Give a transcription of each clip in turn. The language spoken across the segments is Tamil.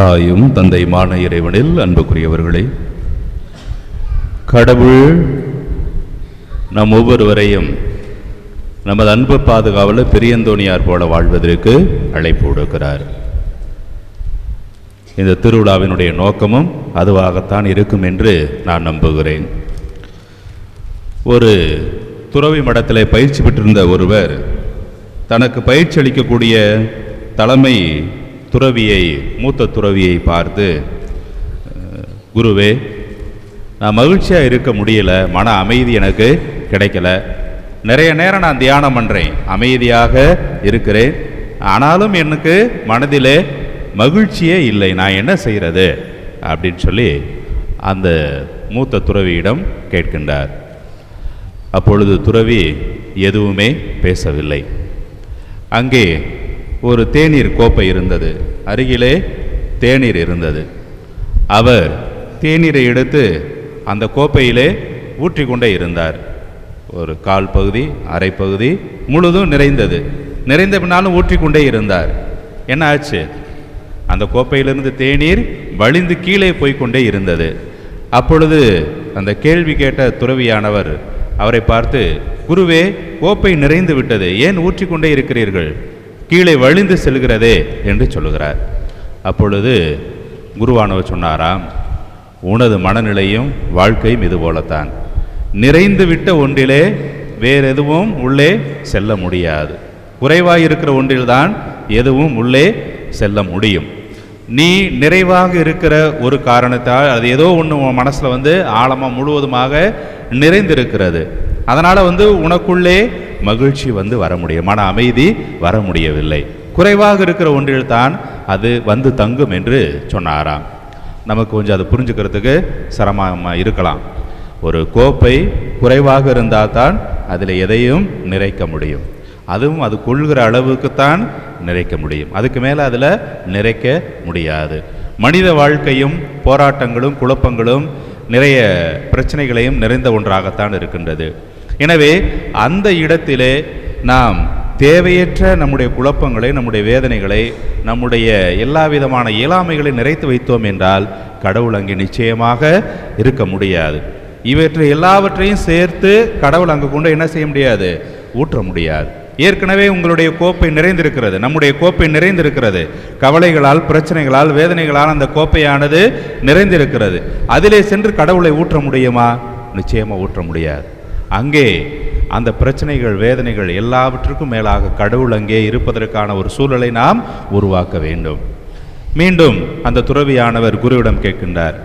தாயும் தந்தையுமான இறைவனில் அன்புக்குரியவர்களே கடவுள் நம் ஒவ்வொருவரையும் நமது அன்பு பாதுகாவலில் பெரியந்தோணியார் போல வாழ்வதற்கு அழைப்பு விடுக்கிறார். இந்த திருவிழாவினுடைய நோக்கமும் அதுவாகத்தான் இருக்கும் என்று நான் நம்புகிறேன். ஒரு துறவி மடத்தில் பயிற்சி பெற்றிருந்த ஒருவர் தனக்கு பயிற்சி அளிக்கக்கூடிய தலைமை துறவியை மூத்த துறவியை பார்த்து குருவே நான் மகிழ்ச்சியாக இருக்க முடியல மன அமைதி எனக்கு கிடைக்கல. நிறைய நேரம் நான் தியானம் பண்ணுறேன் அமைதியாக இருக்கிறேன். ஆனாலும் எனக்கு மனதிலே மகிழ்ச்சியே இல்லை நான் என்ன செய்கிறது அப்படின்னு சொல்லி அந்த மூத்த துறவியிடம் கேட்கின்றார். அப்பொழுது துறவி எதுவுமே பேசவில்லை. அங்கே ஒரு தேநீர் கோப்பை இருந்தது. அருகிலே தேநீர் இருந்தது. அவர் தேநீரை எடுத்து அந்த கோப்பையிலே ஊற்றிக்கொண்டே இருந்தார். ஒரு கால் பகுதி அரை பகுதி முழுதும் நிறைந்தது. நிறைந்த பின்னாலும் ஊற்றிக்கொண்டே இருந்தார். என்ன ஆச்சு? அந்த கோப்பையிலிருந்து தேநீர் வழிந்து கீழே போய்க்கொண்டே இருந்தது. அப்பொழுது அந்த கேள்வி கேட்ட துறவியானவர் அவரை பார்த்து குருவே கோப்பை நிறைந்து விட்டது. ஏன் ஊற்றிக்கொண்டே இருக்கிறீர்கள்? கீழே வழிந்து செல்கிறதே என்று சொல்லுகிறார். அப்பொழுது குருவானவர் சொன்னாராம் உனது மனநிலையும் வாழ்க்கையும் இது போலத்தான். நிறைந்து விட்ட ஒன்றிலே வேற எதுவும் உள்ளே செல்ல முடியாது. குறைவாக இருக்கிற ஒன்றில்தான் எதுவும் உள்ளே செல்ல முடியும். நீ நிறைவாக இருக்கிற ஒரு காரணத்தால் அது ஏதோ ஒன்று உன் மனசில் வந்து ஆழமாக முழுவதுமாக நிறைந்திருக்கிறது. அதனால் வந்து உனக்குள்ளே மகிழ்ச்சி வந்து வர முடியும். மன அமைதி வர முடியவில்லை. குறைவாக இருக்கிற ஒன்றில் தான் அது வந்து தங்கும் என்று சொன்னாராம். நமக்கு கொஞ்சம் அதை புரிஞ்சுக்கிறதுக்கு சிரமமாக இருக்கலாம். ஒரு கோப்பை குறைவாக இருந்தால் தான் அதில் எதையும் நிறைக்க முடியும். அதுவும் அது கொள்கிற அளவுக்குத்தான் நிறைக்க முடியும். அதுக்கு மேலே அதில் நிறைக்க முடியாது. மனித வாழ்க்கையும் போராட்டங்களும் குழப்பங்களும் நிறைய பிரச்சனைகளையும் நிறைந்த ஒன்றாகத்தான் இருக்கின்றது. எனவே அந்த இடத்திலே நாம் தேவையற்ற நம்முடைய குழப்பங்களை நம்முடைய வேதனைகளை நம்முடைய எல்லா விதமான இயலாமைகளை நிறைத்து வைத்தோம் என்றால் கடவுள் அங்கே நிச்சயமாக இருக்க முடியாது. இவற்றை எல்லாவற்றையும் சேர்த்து கடவுள் அங்கே கொண்டு என்ன செய்ய முடியாது? ஊற்ற முடியாது. ஏற்கனவே உங்களுடைய கோப்பை நிறைந்திருக்கிறது. நம்முடைய கோப்பை நிறைந்திருக்கிறது. கவலைகளால் பிரச்சனைகளால் வேதனைகளால் அந்த கோப்பையானது நிறைந்திருக்கிறது. அதிலே சென்று கடவுளை ஊற்ற முடியுமா? நிச்சயமாக ஊற்ற முடியாது. அங்கே அந்த பிரச்சனைகள் வேதனைகள் எல்லாவற்றுக்கும் மேலாக கடவுள் அங்கே இருப்பதற்கான ஒரு சூழலை நாம் உருவாக்க வேண்டும். மீண்டும் அந்த துறவியானவர் குருவிடம் கேட்கின்றார்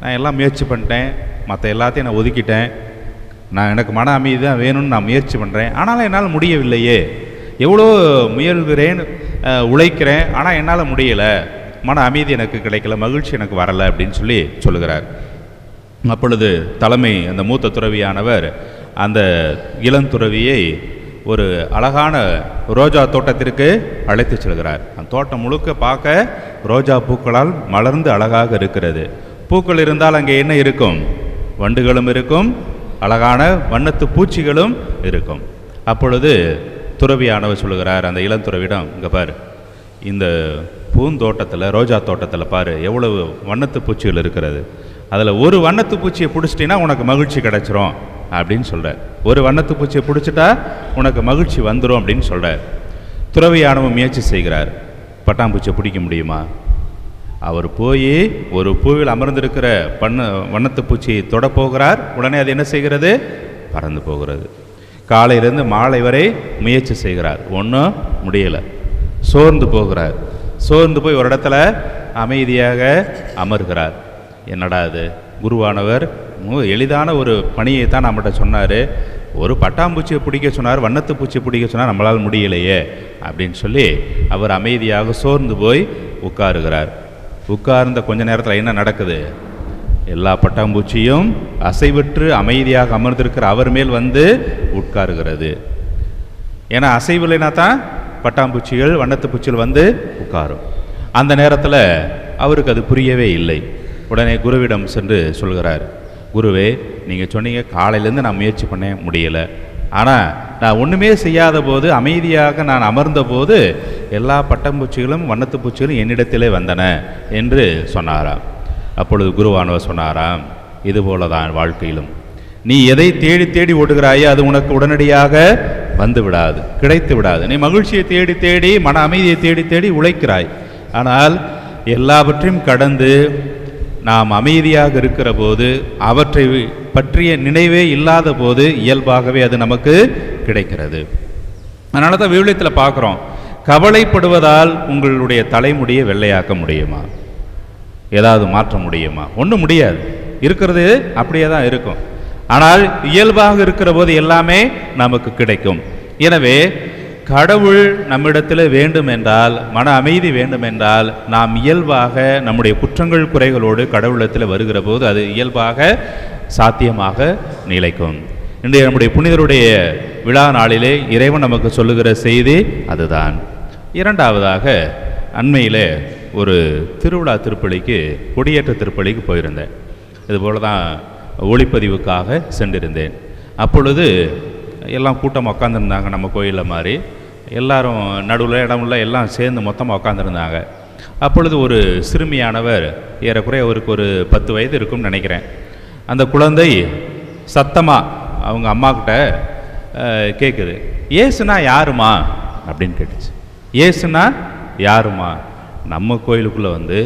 நான் எல்லாம் முயற்சி பண்ணிட்டேன். மற்ற எல்லாத்தையும் நான் ஒதுக்கிட்டேன். நான் எனக்கு மன அமைதி தான் வேணும்னு நான் முயற்சி பண்ணுறேன் ஆனாலும் என்னால் முடியவில்லையே. எவ்வளோ முயல்கிறேன் உழைக்கிறேன் ஆனால் என்னால் முடியலை. மன அமைதி எனக்கு கிடைக்கல மகிழ்ச்சி எனக்கு வரலை அப்படின்னு சொல்லி சொல்லுகிறார். அப்பொழுது தலைமை அந்த மூத்த துறவியானவர் அந்த இளந்துறவியை ஒரு அழகான ரோஜா தோட்டத்திற்கு அழைத்து செல்கிறார். அந்த தோட்டம் முழுக்க பார்க்க ரோஜா பூக்களால் மலர்ந்து அழகாக இருக்கிறது. பூக்கள் இருந்தால் அங்கே என்ன இருக்கும்? வண்டுகளும் இருக்கும் அழகான வண்ணத்து பூச்சிகளும் இருக்கும். அப்பொழுது துறவியானவர் சொல்லுகிறார் அந்த இளந்துறவிடம் இங்கே பார் இந்த பூந்தோட்டத்தில் ரோஜா தோட்டத்தில் பாரு எவ்வளவு வண்ணத்து பூச்சிகள் இருக்கிறது. அதில் ஒரு வண்ணத்து பூச்சியை பிடிச்சிட்டின்னா உனக்கு மகிழ்ச்சி கிடைச்சிரும் அப்படின்னு சொல்கிறார் ஒரு வண்ணத்து பூச்சியை பிடிச்சிட்டா உனக்கு மகிழ்ச்சி வந்துடும் அப்படின்னு சொல்கிறார் துறவியானவன் முயற்சி செய்கிறார். பட்டாம்பூச்சியை பிடிக்க முடியுமா? அவர் போய் ஒரு பூவில் அமர்ந்திருக்கிற பண்ண வண்ணத்து பூச்சியை தொட போகிறார். உடனே அது என்ன செய்கிறது? பறந்து போகிறது. காலையிலேருந்து மாலை வரை முயற்சி செய்கிறார். ஒன்றும் முடியலை. சோர்ந்து போகிறார். சோர்ந்து போய் ஒரு இடத்துல அமைதியாக அமர்கிறார். என்னடா அது குருவானவர் எளிதான ஒரு பணியை தான் நம்மகிட்ட சொன்னார். ஒரு பட்டாம்பூச்சியை பிடிக்க சொன்னார் வண்ணத்து பூச்சியை பிடிக்க சொன்னார் நம்மளால் முடியலையே அப்படின்னு சொல்லி அவர் அமைதியாக சோர்ந்து போய் உட்காருகிறார். உட்கார்ந்த கொஞ்ச நேரத்தில் என்ன நடக்குது? எல்லா பட்டாம்பூச்சியும் அசைவற்று அமைதியாக அமர்ந்திருக்கிற அவர் மேல் வந்து உட்காருகிறது. ஏன்னா அசைவில்லைனா தான் பட்டாம்பூச்சிகள் வண்ணத்து பூச்சிகள் வந்து உட்காரும். அந்த நேரத்தில் அவருக்கு அது புரியவே இல்லை. உடனே குருவிடம் சென்று சொல்கிறார் குருவே நீங்கள் சொன்னீங்க காலையிலேருந்து நான் முயற்சி பண்ண முடியலை. ஆனால் நான் ஒன்றுமே செய்யாத போது அமைதியாக நான் அமர்ந்த போது எல்லா பட்டம்பூச்சிகளும் வண்ணத்து பூச்சிகளும் என்னிடத்திலே வந்தன என்று சொன்னாராம். அப்பொழுது குருவானவர் சொன்னாராம் இதுபோல தான் வாழ்க்கையிலும். நீ எதை தேடி தேடி ஓடுகிறாயோ அது உனக்கு உடனடியாக வந்து விடாது கிடைத்து விடாது. நீ மகிழ்ச்சியை தேடி தேடி மன அமைதியை தேடி தேடி உழைக்கிறாய். ஆனால் எல்லாவற்றையும் கடந்து நாம் அமைதியாக இருக்கிற போது அவற்றை பற்றிய நினைவே இல்லாத போது இயல்பாகவே அது நமக்கு கிடைக்கிறது. அதனால தான் விவிலியத்தில் பார்க்குறோம் கவலைப்படுவதால் உங்களுடைய தலைமுடியை வெள்ளையாக்க முடியுமா? ஏதாவது மாற்ற முடியுமா? ஒன்றும் முடியாது. இருக்கிறது அப்படியே தான் இருக்கும். ஆனால் இயல்பாக இருக்கிற போது எல்லாமே நமக்கு கிடைக்கும். எனவே கடவுள் நம்மிடத்தில் வேண்டும் என்றால் மன அமைதி வேண்டும் என்றால் நாம் இயல்பாக நம்முடைய குற்றங்கள் குறைகளோடு கடவுளத்தில் வருகிற போது அது இயல்பாக சாத்தியமாக நிலைக்கும். இன்றைய நம்முடைய புனிதருடைய விழா நாளிலே இறைவன் நமக்கு சொல்லுகிற செய்தி அதுதான். இரண்டாவதாக அண்மையில் ஒரு திருவிழா திருப்பலிக்கு கொடியேற்ற திருப்பலிக்கு போயிருந்தேன். இதுபோல தான் ஒளிப்பதிவுக்காக சென்றிருந்தேன். அப்பொழுது எல்லாம் கூட்டம் உட்காந்துருந்தாங்க நம்ம கோயிலில் மாதிரி. எல்லாரும் நடுவில் இடமுள்ள எல்லாம் சேர்ந்து மொத்தமாக உட்காந்துருந்தாங்க அப்பொழுது ஒரு சிறுமியானவர் ஏறக்குறைய அவருக்கு ஒரு பத்து வயது இருக்கும்னு நினைக்கிறேன். அந்த குழந்தை சத்தமாக அவங்க அம்மாக்கிட்ட கேட்குது ஏசுனா யாருமா? அப்படின்னு கேட்டுச்சு. ஏசுனா யாருமா? நம்ம கோயிலுக்குள்ளே வந்து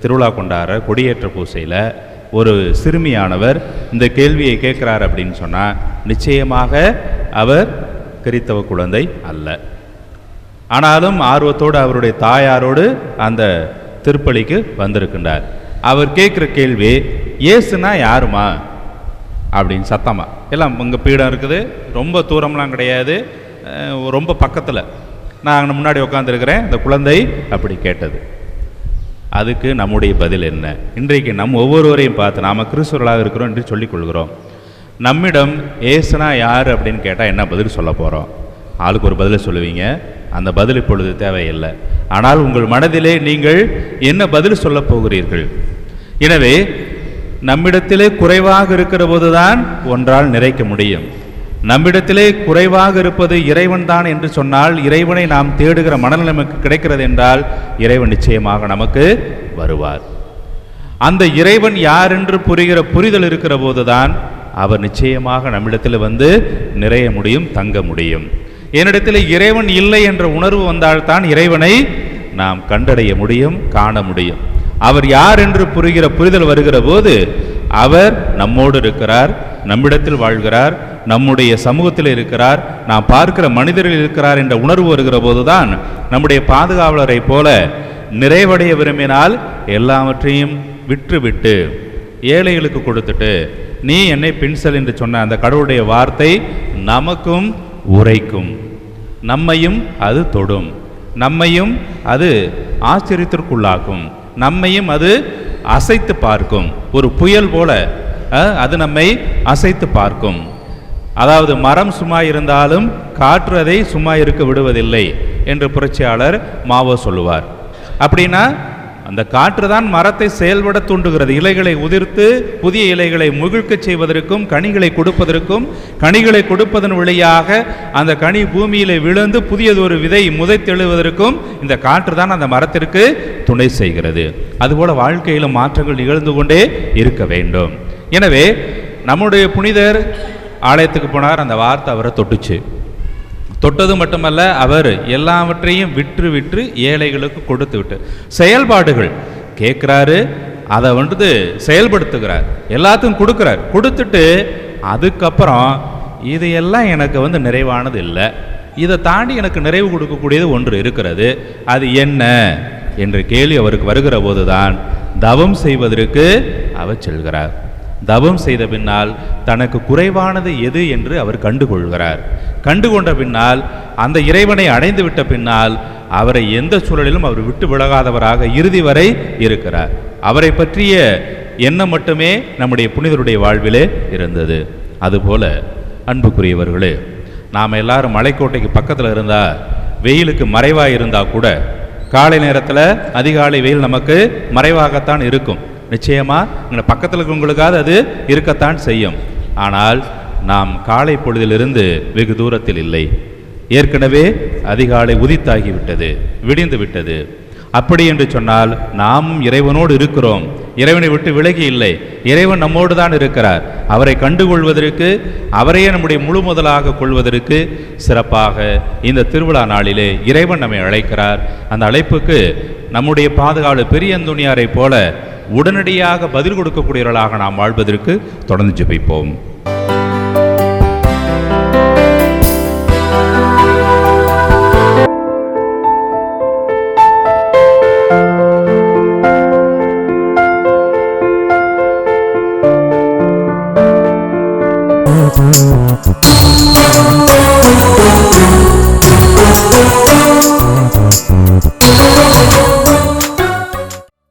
திருவிழா கொண்டாடுற கொடியேற்ற பூசையில் ஒரு சிறுமியானவர் இந்த கேள்வியை கேட்குறாரு அப்படின்னு சொன்னால் நிச்சயமாக அவர் கிறித்தவ குழந்தை அல்ல. ஆனாலும் ஆர்வத்தோடு அவருடைய தாயாரோடு அந்த திருப்பலிக்கு வந்திருக்கின்றார். அவர் கேட்குற கேள்வி ஏசுனா யாருமா? அப்படின்னு சத்தமா. எல்லாம் இங்கே பீடம் இருக்குது ரொம்ப தூரம்லாம் கிடையாது ரொம்ப பக்கத்தில். நான் அங்கே முன்னாடி உட்காந்துருக்கிறேன் இந்த குழந்தை அப்படி கேட்டது. அதுக்கு நம்முடைய பதில் என்ன? இன்றைக்கு நம் ஒவ்வொருவரையும் பார்த்து நாம் கிறிஸ்துவர்களாக இருக்கிறோம் என்று சொல்லிக் கொள்கிறோம். நம்மிடம் ஏசுனா யார் அப்படின்னு கேட்டால் என்ன பதில் சொல்ல போகிறோம் ஆளுக்கு ஒரு பதிலை சொல்லுவீங்க. அந்த பதில் இப்பொழுது தேவையில்லை. ஆனால் உங்கள் மனதிலே நீங்கள் என்ன பதில் சொல்ல போகிறீர்கள்? எனவே நம்மிடத்திலே குறைவாக இருக்கிற போதுதான் ஒன்றால் நிறைக்க முடியும். நம்மிடத்திலே குறைவாக இருப்பது இறைவன் தான் என்று சொன்னால் இறைவனை நாம் தேடுகிற மனநிலை நமக்கு கிடைக்கிறது என்றால் இறைவன் நிச்சயமாக நமக்கு வருவார். அந்த இறைவன் யார் என்று புரிகிற புரிதல் இருக்கிற போதுதான் அவர் நிச்சயமாக நம்மிடத்தில் வந்து நிறைய முடியும் தங்க முடியும். என்னிடத்தில் இறைவன் இல்லை என்ற உணர்வு வந்தால்தான் இறைவனை நாம் கண்டடைய முடியும் காண முடியும். அவர் யார் என்று புரிகிற புரிதல் வருகிற போது அவர் நம்மோடு இருக்கிறார் நம்மிடத்தில் வாழ்கிறார் நம்முடைய சமூகத்தில் இருக்கிறார் நாம் பார்க்கிற மனிதரில் இருக்கிறார் என்ற உணர்வு வருகிற போதுதான் நம்முடைய பாதுகாவலரை போல நிறைவடைய விரும்பினால் எல்லாவற்றையும் விற்றுவிட்டு ஏழைகளுக்கு கொடுத்துட்டு நீ என்னை பின்சல் என்று சொன்ன அந்த கடவுளுடைய வார்த்தை நமக்கும் உரைக்கும். நம்மையும் அது தொடும். நம்மையும் அது ஆச்சரியத்திற்குள்ளாக்கும். நம்மையும் அது அசைத்து பார்க்கும். ஒரு புயல் போல அது நம்மை அசைத்து பார்க்கும். அதாவது மரம் சும்மா இருந்தாலும் காற்று அதை சும்மா இருக்க விடுவதில்லை என்று புரட்சியாளர் மாவோ சொல்லுவார். அப்படின்னா அந்த காற்று தான் மரத்தை செயல்பட தூண்டுகிறது. இலைகளை உதிர்த்து புதிய இலைகளை முகிழ்க்கச் செய்வதற்கும் கனிகளை கொடுப்பதற்கும் கனிகளை கொடுப்பதன் வழியாக அந்த கனி பூமியிலே விழுந்து புதியதொரு விதை முதைத்தெழுவதற்கும் இந்த காற்று தான் அந்த மரத்திற்கு துணை செய்கிறது. அதுபோல வாழ்க்கையிலும் மாற்றங்கள் நிகழ்ந்து கொண்டே இருக்க வேண்டும். எனவே நம்முடைய புனிதர் ஆலயத்துக்கு போனார். அந்த வார்த்தை அவரை தொட்டுச்சு. தொட்டது மட்டுமல்ல அவர் எல்லாவற்றையும் விற்று விற்று ஏழைகளுக்கு கொடுத்து விட்டு. செயல்பாடுகள். கேட்குறாரு அதை வந்துட்டு செயல்படுத்துகிறார். எல்லாத்துக்கும் கொடுக்குறார். கொடுத்துட்டு அதுக்கப்புறம் இது எல்லாம் எனக்கு வந்து நிறைவானது இல்லை. இதை தாண்டி எனக்கு நிறைவு கொடுக்கக்கூடியது ஒன்று இருக்கிறது. அது என்ன? என்ற கேள்வி அவருக்கு வருகிற போதுதான் தவம் செய்வதற்கு அவர் செல்கிறார். தவம் செய்த பின்னால் தனக்கு குறைவானது எது என்று அவர் கண்டுகொள்கிறார். கண்டுகொண்ட பின்னால் அந்த இறைவனை அடைந்து விட்ட பின்னால் அவரை எந்த சூழலிலும் அவர் விட்டு விலகாதவராக இறுதி வரை இருக்கிறார். அவரை பற்றிய எண்ணம் மட்டுமே நம்முடைய புனிதருடைய வாழ்விலே இருந்தது. அதுபோல அன்புக்குரியவர்களே நாம் எல்லாரும் மலைக்கோட்டைக்கு பக்கத்தில் இருந்தால் வெயிலுக்கு மறைவாக இருந்தால் கூட காலை நேரத்தில் அதிகாலை வெயில் நமக்கு மறைவாகத்தான் இருக்கும். நிச்சயமாக எங்களை பக்கத்தில் இருக்கிறவங்களுக்காவது அது இருக்கத்தான் செய்யும். ஆனால் நாம் காலை பொழுதிலிருந்து வெகு தூரத்தில் இல்லை. ஏற்கனவே அதிகாலை உதித்தாகிவிட்டது விடிந்து விட்டது அப்படி என்று சொன்னால் நாமும் இறைவனோடு இருக்கிறோம். இறைவனை விட்டு விலகி இல்லை. இறைவன் நம்மோடு தான் இருக்கிறார். அவரை கண்டுகொள்வதற்கு அவரையே நம்முடைய முழு முதலாக கொள்வதற்கு சிறப்பாக இந்த திருவிழா நாளிலே இறைவன் நம்மை அழைக்கிறார். அந்த அழைப்புக்கு நம்முடைய பாதுகாவலர் பெரியந்துணியாரை போல உடனடியாக பதில் கொடுக்கக்கூடியவர்களாக நாம் வாழ்வதற்கு தொடர்ந்து ஜெபிப்போம்.